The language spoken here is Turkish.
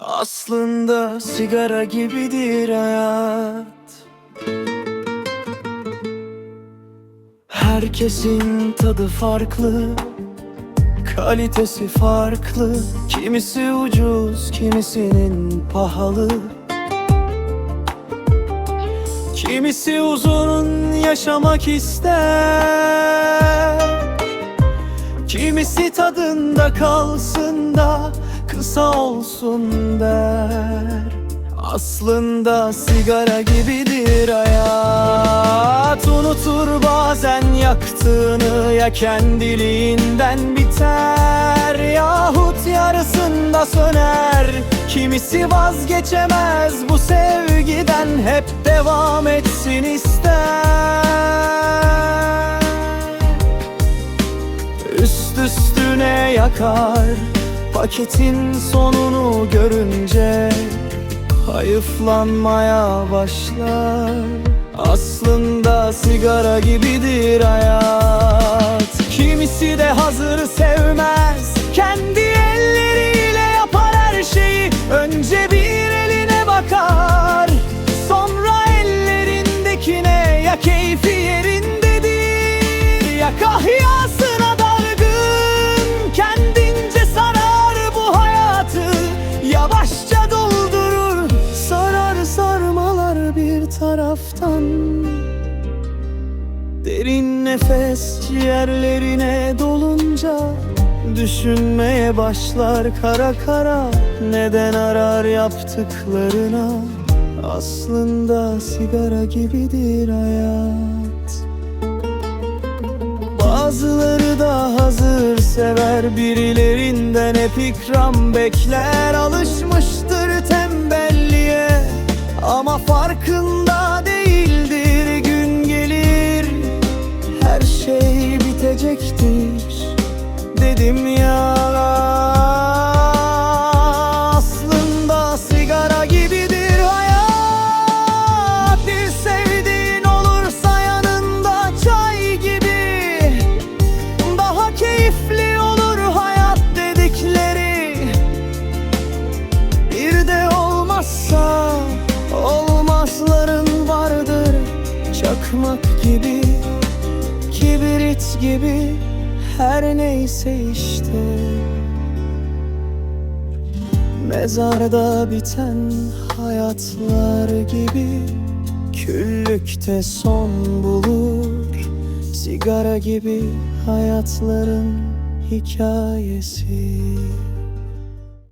Aslında sigara gibidir hayat. Herkesin tadı farklı Kalitesi farklı. Kimisi ucuz, kimisinin pahalı. Kimisi uzun yaşamak ister. Kimisi tadında kalsın da kısa olsun der. Aslında sigara gibidir hayat. Unutur bazen yaktığını ya kendiliğinden biter. Yahut yarısında söner Kimisi vazgeçemez. Bu sevgiden Hep devam etsin ister. Üst üstüne yakar Paketin sonunu görünce Hayıflanmaya başlar. Aslında sigara gibidir hayat. Kimisi de hazır sevmez. Kendi elleriyle yapar her şeyi. Önce bir eline bakar. Sonra ellerindekine Ya keyfi yerindedir Ya kahyasına Derin nefes ciğerlerine dolunca Düşünmeye başlar kara kara Neden arar yaptıklarına. Aslında sigara gibidir hayat. Bazıları da hazır sever Birilerinden hep ikram bekler. Alışmıştır tembelliğe Ama farkında bitecektir Dedim ya kibrit gibi her neyse işte. Mezarda biten hayatlar gibi Küllükte son bulur. Sigara gibi hayatların hikayesi